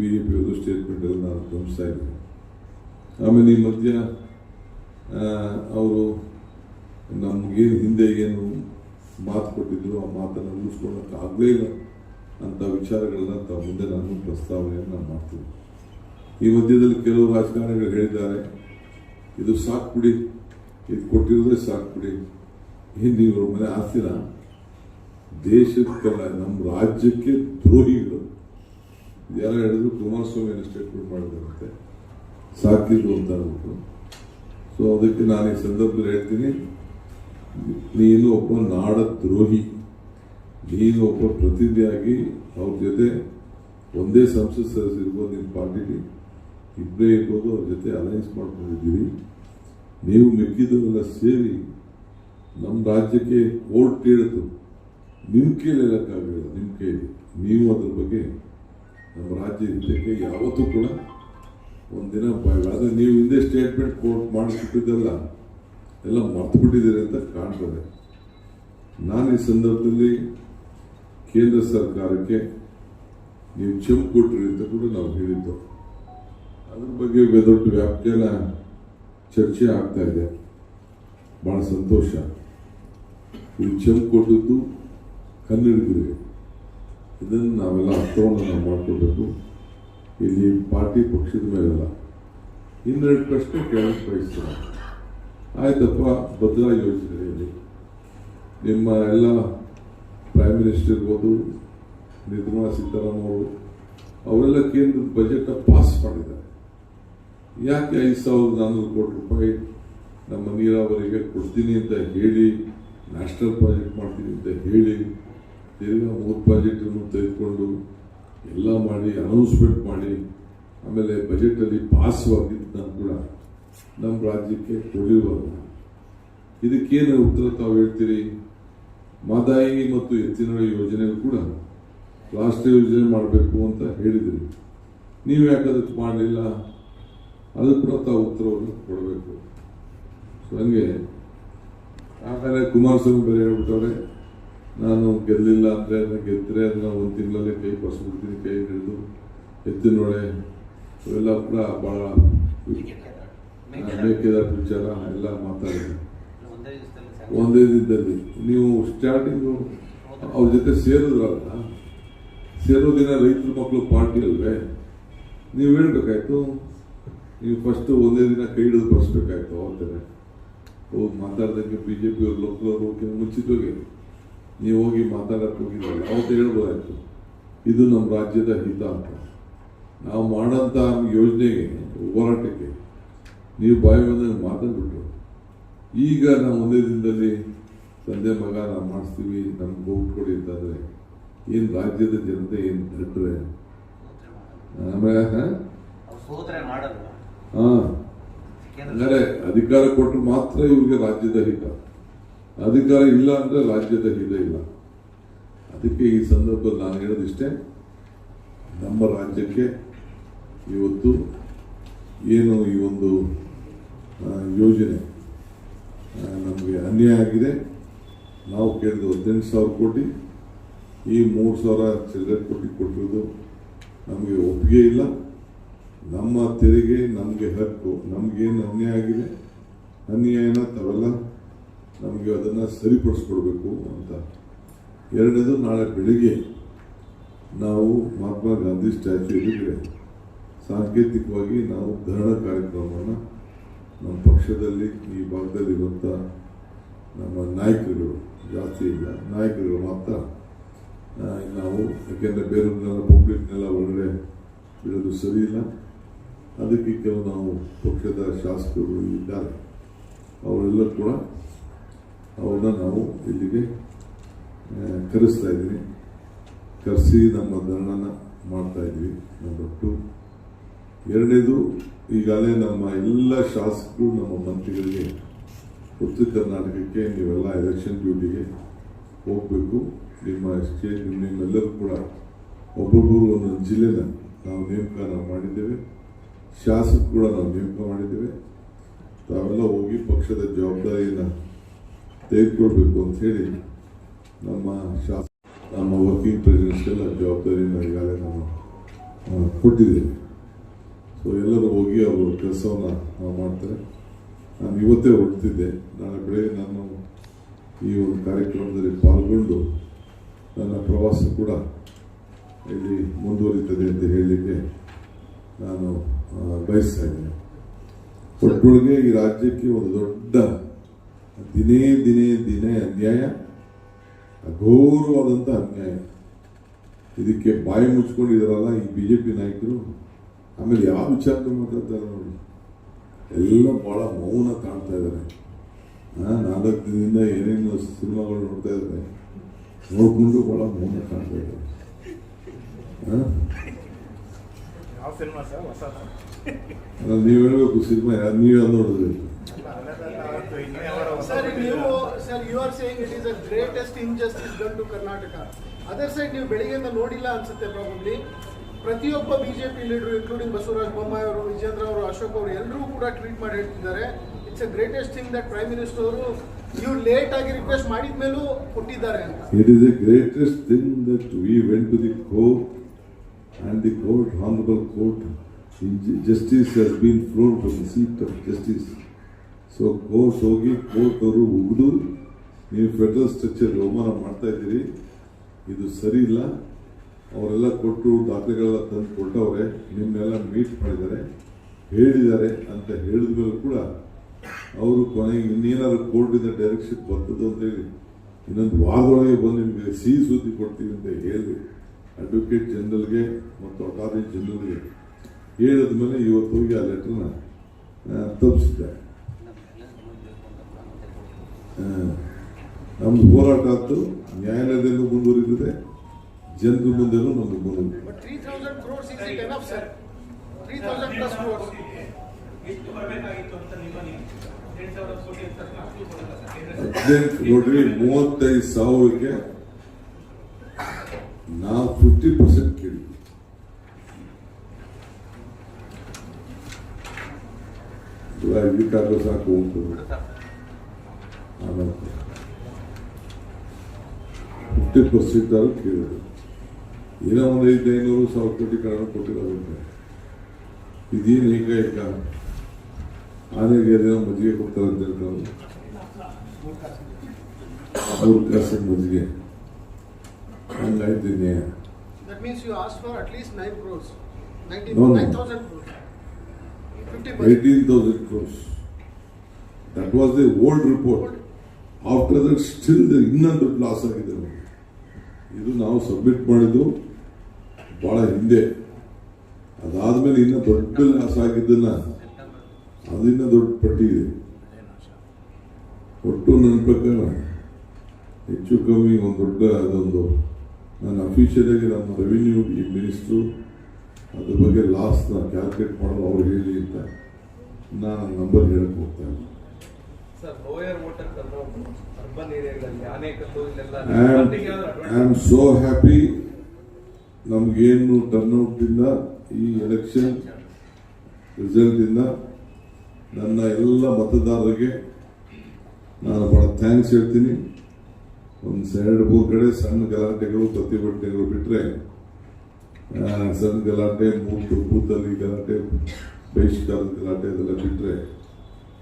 B J statement ಎಲ್ಲ ನಾನು ಗಮನಿಸ್ತಾ ಇದ್ದೀನಿ. ಆಮೇಲೆ ಈ ಮಧ್ಯ ಅವರು ನಮಗೇನು ಹಿಂದೆ ಏನು ಮಾತು ಕೊಟ್ಟಿದ್ರು, ಆ ಮಾತನ್ನು ಉಳಿಸ್ಕೊಳ್ಳೋಕೆ ಆಗಲೇ ಇಲ್ಲ. ಅಂತ ವಿಚಾರಗಳನ್ನ ತಾವು ಮುಂದೆ ನಾನು ಪ್ರಸ್ತಾವನೆಯನ್ನು ನಾನು ಮಾಡ್ತೀನಿ. ಈ ಮಧ್ಯದಲ್ಲಿ ಕೆಲವು ರಾಜಕಾರಣಿಗಳು ಹೇಳಿದ್ದಾರೆ, ಇದು ಸಾಕು ಬಿಡಿ, ಇದು ಕೊಟ್ಟಿರೋದೇ ಸಾಕು ಬಿಡಿ. ಹಿಂದಿ ಇವ್ರ ಮನೆ ಆಸ್ತಿನ ದೇಶಕ್ಕೆಲ್ಲ ನಮ್ಮ ರಾಜ್ಯಕ್ಕೆ ದ್ರೋಹಿಗಳು. ಯಾರು ಹೇಳಿದ್ರು ಕುಮಾರಸ್ವಾಮಿ ಸ್ಟೇಟ್ಮೆಂಟ್ ಮಾಡಿದಂತೆ ಸಾಕಿದ್ರು ಅಂತ ಅಂದ್ಬಿಟ್ಟು. ಸೊ ಅದಕ್ಕೆ ನಾನು ಈ ಸಂದರ್ಭದಲ್ಲಿ ಹೇಳ್ತೀನಿ, ನೀನು ಒಬ್ಬ ನಾಡ ದ್ರೋಹಿ ನೀನು ಒಬ್ಬ ಪ್ರತಿನಿಧಿಯಾಗಿ ಅವ್ರ ಜೊತೆ ಒಂದೇ ಸಂಸತ್ ಸದಸ್ಯ ಇರ್ಬೋದು ನಿಮ್ಮ ಪಾರ್ಟಿಲಿ. ಇಬ್ಬರೇ ಇರ್ಬೋದು, ಅವ್ರ ಜೊತೆ ಅಲೈನ್ಸ್ ಮಾಡ್ಕೊಂಡಿದ್ದೀವಿ ನೀವು ಮಿಕ್ಕಿದವರೆಲ್ಲ ಸೇರಿ ನಮ್ಮ ರಾಜ್ಯಕ್ಕೆ ಕೋರ್ಟ್ ಕೇಳಿತು. ನಿಮ್ಮ ಕೈಲಿ ಹೇಳೋಕ್ಕಾಗಲಿಲ್ಲ ನಿಮ್ಮ ಕೇಳಿ ನೀವು ಅದ್ರ ಬಗ್ಗೆ ನಮ್ಮ ರಾಜ್ಯ ಹಿಂದಕ್ಕೆ ಯಾವತ್ತೂ ಕೂಡ ಒಂದಿನ ಆದರೆ ನೀವು ಹಿಂದೆ ಸ್ಟೇಟ್ಮೆಂಟ್ ಕೋರ್ಟ್ ಮಾಡಿಸ್ಬಿಟ್ಟಿದ್ದೆಲ್ಲ ಎಲ್ಲ ಮರ್ತು ಬಿಟ್ಟಿದ್ದೀರಿ ಅಂತ ಕಾಣ್ತದೆ. ನಾನು ಈ ಸಂದರ್ಭದಲ್ಲಿ ಕೇಂದ್ರ ಸರ್ಕಾರಕ್ಕೆ ನೀವು ಚೆಂಪು ಕೊಟ್ಟಿರಿ ಅಂತ ಕೂಡ ನಾವು ಹೇಳಿದ್ದು. ಅದ್ರ ಬಗ್ಗೆ ದೊಡ್ಡ ವ್ಯಾಪ್ತಿಯಲ್ಲ ಚರ್ಚೆ ಆಗ್ತಾ ಇದೆ. ಭಾಳ ಸಂತೋಷ. ನೀವು ಚೆಂಪು ಕೊಟ್ಟದ್ದು ಕನ್ನಡಿಗರಿಗೆ. ಇದನ್ನು ನಾವೆಲ್ಲ ಅರ್ಥವನ್ನು ನಾವು ಇಲ್ಲಿ ಪಾರ್ಟಿ ಪಕ್ಷದ ಮೇಲೆಲ್ಲ. ಇನ್ನೆರಡು ಪ್ರಶ್ನೆ ಕೇಳಕ್ಕೆ ಬಯಸ್ತಾರೆ ಆಯ್ತಪ್ಪ, ಭದ್ರಾ ಯೋಜನೆಯಲ್ಲಿ. ನಿಮ್ಮ ಎಲ್ಲ ಪ್ರೈಮ್ ಮಿನಿಸ್ಟರ್ ಇರ್ಬೋದು, ನಿರ್ಮಲಾ ಸೀತಾರಾಮನ್ ಅವರು ಅವರೆಲ್ಲ ಕೇಂದ್ರದ ಬಜೆಟ್ ಪಾಸ್ ಮಾಡಿದ್ದಾರೆ. ಯಾಕೆ ಐದು ಸಾವಿರದ ನಾನ್ನೂರು ಕೋಟಿ ರೂಪಾಯಿ ನಮ್ಮ ನೀರಾವರಿಗೆ ಕೊಡ್ತೀನಿ ಅಂತ ಹೇಳಿ ನ್ಯಾಷನಲ್ ಪ್ರಾಜೆಕ್ಟ್ ಮಾಡ್ತೀನಿ ಅಂತ ಹೇಳಿ ತಿರ್ಗಾ ಮೂರು ಪ್ರಾಜೆಕ್ಟನ್ನು ತೆಗೆದುಕೊಂಡು ಎಲ್ಲ ಮಾಡಿ ಅನೌನ್ಸ್ಮೆಂಟ್ ಮಾಡಿ, ಆಮೇಲೆ ಬಜೆಟಲ್ಲಿ ಪಾಸ್ ಆಗಿದ್ದನ್ನು ಕೂಡ ನಮ್ಮ ರಾಜ್ಯಕ್ಕೆ ಕೊಡಿರುವಾಗ ಇದಕ್ಕೇನು ಉತ್ತರ ತಾವು ಹೇಳ್ತೀರಿ? ಮಾದಾಯಿ ಮತ್ತು ಎತ್ತಿನ ಯೋಜನೆ ಕೂಡ ರಾಷ್ಟ್ರೀಯ ಯೋಜನೆ ಮಾಡಬೇಕು ಅಂತ ಹೇಳಿದ್ರಿ. ನೀವು ಯಾಕೆ ಅದಕ್ಕೆ ಮಾಡಲಿಲ್ಲ? ಅದು ಕೂಡ ತಾವು ಉತ್ತರವನ್ನು ಕೊಡಬೇಕು. ಸೊ ಹಂಗೆ, ಆಮೇಲೆ ಕುಮಾರಸ್ವಾಮಿ ಬೇರೆ ಹೇಳ್ಬಿಟ್ಟವ್ರೆ ನಾನು ಗೆಲ್ಲಿಲ್ಲ ಅಂದರೆ ಅದನ್ನ ಗೆದ್ದರೆ ಅದನ್ನ ಒಂದು ತಿಂಗಳಲ್ಲೇ ಕೈ ಕೊಡಿಸ್ಬಿಡ್ತೀನಿ ಕೈ ಹಿಡಿದು ಎತ್ತಿನೊಳೆ ಇವೆಲ್ಲ ಕೂಡ ಭಾಳ ಮೇಕೆದಾಟ. ವಿಚಾರ ಎಲ್ಲ ಮಾತಾಡಿದೆ. ಒಂದೇ ದಿನದಲ್ಲಿ. ನೀವು ಸ್ಟಾರ್ಟಿಂಗು ಅವ್ರ ಜೊತೆ ಸೇರಿದ್ರಲ್ಲ? ಸೇರೋ ದಿನ ರೈತರ ಮಕ್ಕಳು ಪಾರ್ಟಿ ಅಲ್ವೇ? ನೀವು ಹೇಳ್ಬೇಕಾಯ್ತು? ನೀವು ಫಸ್ಟು ಒಂದೇ ದಿನ ಕೈ ಹಿಡಿದು ಬರ್ಸ್ಬೇಕಾಯ್ತು ಅವ್ರ ಹೋಗಿ ಮಾತಾಡ್ದಂಗೆ ಬಿ ಜೆ ಪಿ ಅವ್ರು ಲೋಕಲ್ ಹೋಗಿ ಮುಂಚಿತವಾಗಿ ನೀವು ಹೋಗಿ ಮಾತಾಡಕ್ಕೆ ಹೋಗಿದ್ರಲ್ಲ ಅವತ್ತು ಹೇಳ್ಬೋದಾಯ್ತು. ಇದು ನಮ್ಮ ರಾಜ್ಯದ ಹಿತ ಅಂತ ನಾವು ಮಾಡೋಂಥ ಯೋಜನೆಗೆ ಹೋರಾಟಕ್ಕೆ ನೀವು ಬಾಯಿ ಬಂದಾಗ ಮಾತಾಡ್ಬಿಟ್ರು. ಈಗ ನಾವು ಒಂದೇ ದಿನದಲ್ಲಿ ತಂದೆ ಮಗ ನಾವು ಮಾಡಿಸ್ತೀವಿ ನಮ್ಗೆ ಹೋಗ್ಕೊಡಿ ಅಂತಂದರೆ ಅಂತಂದ್ರೆ ಏನು ರಾಜ್ಯದ ಜನತೆ ಏನು ತಟ್ಟರೆ ಆಮೇಲೆ ಹಾ? ಅಂದರೆ ಅಧಿಕಾರ ಕೊಟ್ಟರು ಮಾತ್ರ ಇವ್ರಿಗೆ ರಾಜ್ಯದ ಹಿತ. ಅಧಿಕಾರ ಇಲ್ಲ ಅಂದ್ರೆ ರಾಜ್ಯದ ಹಿತ ಇಲ್ಲ. ಅದಕ್ಕೆ ಈ ಸಂದರ್ಭದಲ್ಲಿ ನಾನು ಹೇಳೋದಿಷ್ಟೇ ನಮ್ಮ ರಾಜ್ಯಕ್ಕೆ ಇವತ್ತು ಏನು ಈ ಒಂದು ಯೋಜನೆ ನಮಗೆ ಅನ್ಯಾಯ ಆಗಿದೆ. ನಾವು ಕೇಳಿದ ಹದಿನೆಂಟು ಸಾವಿರ ಕೋಟಿ, ಈ ಮೂರು ಸಾವಿರ ಚಿಲ್ಲರೆ ಕೋಟಿ ಕೊಟ್ಟಿರೋದು ನಮಗೆ ಒಪ್ಪಿಗೆ ಇಲ್ಲ. ನಮ್ಮ ತೆರಿಗೆ ನಮಗೆ ಹಕ್ಕು, ನಮಗೇನು ಅನ್ಯಾಯ ಆಗಿದೆ? ಅನ್ಯಾಯನ ತಾವೆಲ್ಲ ನಮಗೆ ಅದನ್ನು ಸರಿಪಡಿಸ್ಕೊಡ್ಬೇಕು ಅಂತ. ಎರಡನೇದು, ನಾಳೆ ಬೆಳಿಗ್ಗೆ ನಾವು ಮಹಾತ್ಮ ಗಾಂಧಿ ಸ್ಟ್ಯಾಚ್ಯೂ ಎದುರುಗಡೆ ಸಾಂಕೇತಿಕವಾಗಿ ನಾವು ಧರಣ ಕಾರ್ಯಕ್ರಮವನ್ನು ನಮ್ಮ ಪಕ್ಷದಲ್ಲಿ, ಈ ಭಾಗದಲ್ಲಿರುವಂಥ ನಮ್ಮ ನಾಯಕರುಗಳು, ಜಾಸ್ತಿ ಇಲ್ಲ, ನಾಯಕರುಗಳು ಮಾತ್ರ ನಾವು, ಯಾಕೆಂದರೆ ಬೇರೆಯವ್ರನ್ನೆಲ್ಲ ಪಬ್ಲಿಕ್ನೆಲ್ಲ ಒಳಗಡೆ ಬಿಡೋದು ಸರಿ ಇಲ್ಲ. ಅದಕ್ಕೆ ಕೆಲವು ನಾವು ಪಕ್ಷದ ಶಾಸಕರು ಇದ್ದಾರೆ. ಅವರೆಲ್ಲ ಕೂಡ ಅವ್ರನ್ನ ನಾವು ಇಲ್ಲಿಗೆ ಕರೆಸ್ತಾ ಇದ್ದೀವಿ. ಕರೆಸಿ ನಮ್ಮ ಧರಣನ ಮಾಡ್ತಾ ಇದ್ವಿ ನಂಬರ್ ಎರಡನೇದು, ಈಗಾಗಲೇ ನಮ್ಮ ಎಲ್ಲ ಶಾಸಕರು, ನಮ್ಮ ಮಂತ್ರಿಗಳಿಗೆ, ಉತ್ತರ ಕರ್ನಾಟಕಕ್ಕೆ, ನೀವೆಲ್ಲ ಎಲೆಕ್ಷನ್ ಡ್ಯೂಟಿಗೆ ಹೋಗಬೇಕು. ನಿಮ್ಮ ಸ್ಟೇಟ್ ನಿಮ್ಮೆಲ್ಲರೂ ಕೂಡ ಒಬ್ಬೊಬ್ಬರು ಒಂದೊಂದು ಜಿಲ್ಲೆನ ನಾವು ನೇಮಕ ನಾವು ಮಾಡಿದ್ದೇವೆ. ಶಾಸಕ ಕೂಡ ನಾವು ನೇಮಕ ಮಾಡಿದ್ದೇವೆ. ತಾವೆಲ್ಲ ಹೋಗಿ ಪಕ್ಷದ ಜವಾಬ್ದಾರಿಯನ್ನು ತೆಗೆದುಕೊಳ್ಬೇಕು ಅಂತ ಹೇಳಿ ನಮ್ಮ ಶಾಸ ನಮ್ಮ ವರ್ಕಿಂಗ್ ಪ್ರೆಸಿಡೆಂಟ್ಸ್ಗೆಲ್ಲ ಜವಾಬ್ದಾರಿಯನ್ನು ಈಗಾಗಲೇ ನಾನು ಆ, ಕೊಟ್ಟಿದ್ದೇನೆ ಸೊ ಎಲ್ಲರೂ ಹೋಗಿ ಅವರು ಕೆಲಸವನ್ನು ಮಾಡ್ತಾರೆ. ನಾನು ಇವತ್ತೇ ಹೊರಡ್ತಿದ್ದೆ ನಾಳೆ ಬೆಳಗ್ಗೆ ನಾನು ಈ ಒಂದು ಕಾರ್ಯಕ್ರಮದಲ್ಲಿ ಪಾಲ್ಗೊಂಡು ನನ್ನ ಪ್ರವಾಸ ಕೂಡ ಇಲ್ಲಿ ಮುಂದುವರಿತದೆ ಅಂತ ಹೇಳಲಿಕ್ಕೆ ನಾನು ಬಯಸ್ತಾ ಇದ್ದೇನೆ. ಒಟ್ಟೊಳಗೆ ಈ ರಾಜ್ಯಕ್ಕೆ ಒಂದು ದೊಡ್ಡ ದಿನೇ ದಿನೇ ದಿನೇ ಅನ್ಯಾಯ ಅಘೋರವಾದಂಥ ಅನ್ಯಾಯ. ಇದಕ್ಕೆ ಬಾಯಿ ಮುಚ್ಕೊಂಡಿದಾರಲ್ಲ ಈ ಬಿಜೆಪಿ ನಾಯಕರು. ಆಮೇಲೆ ಯಾವ ವಿಚಾರಕ್ಕೆ ಮಾತಾಡ್ತಾರೆ ನೋಡಿ. ಎಲ್ಲ ಬಹಳ ಮೌನ ಕಾಣ್ತಾ ಇದ್ದಾರೆ. ನಾಲ್ಕು ದಿನದಿಂದ ಏನೇನು ಸಿನಿಮಾಗಳು ನೋಡ್ತಾ ಇದ್ದಾರೆ. ನೋಡಿಕೊಂಡು ಬಹಳ ಮೌನ ಕಾಣ್ತಾ ಇದ್ದಾರೆ. ಸಿನಿಮಾ ಸರ್ ಹೊಸ ನೀವು ಹೇಳಬೇಕು ಸಿನಿಮಾ ಯಾರು ನೀವೇ ನೋಡಿದ್ರಿ? Sir, ನೀವು sir you are saying it is a greatest injustice done to Karnataka other side ನೀವು ಬೆಳಿಗ್ಗೆಯಿಂದ ನೋಡಿಲ್ಲ ಅನ್ಸುತ್ತೆ ಪ್ರಾಬಬ್ಲಿ ಪ್ರತಿಯೊಬ್ಬ BJP leader including Basavaraj Bommai ಅವರು ವಿಜೇಂದ್ರ ಅವರು ಅಶೋಕ್ ಅವರು ಎಲ್ಲರೂ ಕೂಡ ಟ್ವೀಟ್ ಮಾಡಿ ಹೇಳ್ತಿದ್ದಾರೆ. It's a greatest thing that prime minister ಅವರು ನೀವು ಲೇಟ್ ಆಗಿ ರಿಕ್ವೆಸ್ಟ್ ಮಾಡಿದ ಮೇಲೂ ಕೊಟ್ಟಿದ್ದಾರೆ ಅಂತ. It is the greatest thing that we went to the court and the court, honorable court, justice has been thrown from the seat of justice. So court ಹೋಗಿ court ಅವರು ಉಗಿದು ನೀವು ಫೆಡರಲ್ ಸ್ಟ್ರಕ್ಚರ್ ಅವಮಾನ ಮಾಡ್ತಾ ಇದ್ದೀರಿ ಇದು ಸರಿ ಇಲ್ಲ ಅವರೆಲ್ಲ ಕೊಟ್ಟು ದಾಖಲೆಗಳೆಲ್ಲ ತಂದು ಕೊಟ್ಟವ್ರೆ ನಿಮ್ಮನ್ನೆಲ್ಲ ಮೀಟ್ ಮಾಡಿದ್ದಾರೆ ಹೇಳಿದ್ದಾರೆ ಅಂತ ಹೇಳಿದ ಮೇಲೆ ಕೂಡ ಅವರು ಕೊನೆಗೆ ಇನ್ನೇನಾದ್ರು ಕೋರ್ಟಿಂದ ಡೈರೆಕ್ಷನ್ ಬರ್ತದೆ ಅಂತೇಳಿ ಇನ್ನೊಂದು ವಾರದೊಳಗೆ ಬಂದು ನಿಮಗೆ ಸಿಹಿ ಸುದ್ದಿ ಕೊಡ್ತೀವಿ ಅಂತ ಹೇಳಿ ಅಡ್ವೊಕೇಟ್ ಜನರಲ್ಗೆ ಮತ್ತು ಅಟಾರ್ನಿ ಜನರಲ್ಗೆ ಹೇಳಿದ ಮೇಲೆ ಇವತ್ತು ಹೋಗಿ ಆ ಲೆಟರ್ನ ತಪ್ಪಿಸಿದ್ದಾರೆ ನಮ್ದು ಹೋರಾಟ ಆಯ್ತು ನ್ಯಾಯಾಲಯದಲ್ಲೂ ಮುಂದುವರಿದಿದೆ ಜನರ ಮುಂದೆನೂ ನಮ್ದು ಮುಂದುವರಿದೆ. ಹದಿನೆಂಟು ನೋಡ್ರಿ ಮೂವತ್ತೈದು ಸಾವಿರಕ್ಕೆ ನಾವು ಫಿಫ್ಟಿ ಪರ್ಸೆಂಟ್ ಕೇಳಿ. ಇದಕ್ಕಾಗೋ ಸಾಕು ಉಂಟು ಫಿಫ್ಟಿ ಪರ್ಸೆಂಟ್ ಆದ್ರೂ ಕೇಳಿದ್ರು ಏನೋ ಒಂದು ಐದು ಐನೂರು, ಸಾವಿರ ಕೋಟಿ ಕನ್ನಡ ಕೊಟ್ಟಿರೋದಂತೆ ಇದೇನು ಏಕೈಕ ಆನೆಗೆ ಅದೇನೋ ಮಜ್ಜಿಗೆ ಕೊಡ್ತಾರೆ ಅಂತ ಹೇಳ್ತಾರೆ ಮೂರು ಕಾಸಿನ ಮಜ್ಜಿಗೆ. ಹಂಗಾಯ್ತು ನ್ಯಾಯ that means you ask for at least nine crores nineteen No, no. Nine thousand eighteen crores that was the old report after that still ಇನ್ನೊಂದು ಲಾಸ್ ಆಗಿದೆ ನಮಗೆ. ಇದು ನಾವು ಸಬ್ಮಿಟ್ ಮಾಡಿದ್ದು ಬಹಳ ಹಿಂದೆ. ಅದಾದ್ಮೇಲೆ ಇನ್ನ ದೊಡ್ಡ ಲಾಸ್ ಆಗಿದ್ದನ್ನ ಅದಿನ್ನ ದೊಡ್ಡ ಪಟ್ಟಿ ಇದೆ. ಒಟ್ಟು ನನ್ನ ಪ್ರಕಾರ ಹೆಚ್ಚು ಕಮ್ಮಿ ಒಂದು ದೊಡ್ಡ ಅದೊಂದು ನಾನು ಫ್ಯೂಚರ್ ಆಗಿ ನಮ್ಮ ರೆವಿನ್ಯೂ ಮಿನಿಸ್ಟ್ರು ಅದ್ರ ಬಗ್ಗೆ ಲಾಸ್ನ ಕ್ಯಾಲ್ಕುಲೇಟ್ ಮಾಡೋದು ಅವ್ರು ಹೇಳಿ ಅಂತ ನಾನು ನಂಬರ್ ಹೇಳಕ್ಕೆ ಹೋಗ್ತಾ ಇಲ್ಲ. ಇಲ್ಲೆಲ್ಲ ಐ ಆಮ್ ಸೋ ಹ್ಯಾಪಿ ನಮ್ಗೇನು ಇಂದ ಈ ಎಲೆಕ್ಷನ್ ರಿಸಲ್ಟ್ ಇಂದ ನನ್ನ ಎಲ್ಲ ಮತದಾರರಿಗೆ ನಾನು ಬಹಳ ಥ್ಯಾಂಕ್ಸ್ ಹೇಳ್ತೀನಿ. ಒಂದು ಎರಡು, ಮೂರು ಕಡೆ ಸಣ್ಣ ಗಲಾಟೆಗಳು ಪ್ರತಿಭಟನೆಗಳು ಬಿಟ್ಟರೆ ಸಣ್ಣ ಗಲಾಟೆ, ಮೂರು ಬೂತಲ್ಲಿ ಗಲಾಟೆ ಬಹಿಷ್ಕಾರದ ಗಲಾಟೆ ಅದೆಲ್ಲ ಬಿಟ್ಟರೆ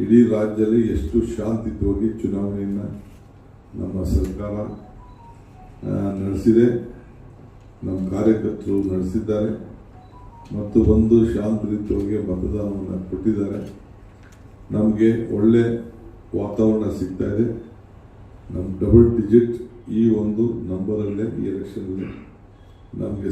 ಇಡೀ ರಾಜ್ಯದಲ್ಲಿ ಎಷ್ಟು ಶಾಂತಿಯುತವಾಗಿ ಚುನಾವಣೆಯನ್ನು ನಮ್ಮ ಸರ್ಕಾರ ನಡೆಸಿದೆ. ನಮ್ಮ ಕಾರ್ಯಕರ್ತರು ನಡೆಸಿದ್ದಾರೆ. ಮತ್ತು ಒಂದು ಶಾಂತಿಯುತವಾಗಿ ಮತದಾನವನ್ನು ಕೊಟ್ಟಿದ್ದಾರೆ. ನಮಗೆ ಒಳ್ಳೆ ವಾತಾವರಣ ಸಿಗ್ತಾ ಇದೆ. ನಮ್ಮ ಡಬಲ್ ಡಿಜಿಟ್ ಈ ಒಂದು ನಂಬರಲ್ಲೇ ಈ ಎಲೆಕ್ಷನಲ್ಲಿ ನಮಗೆ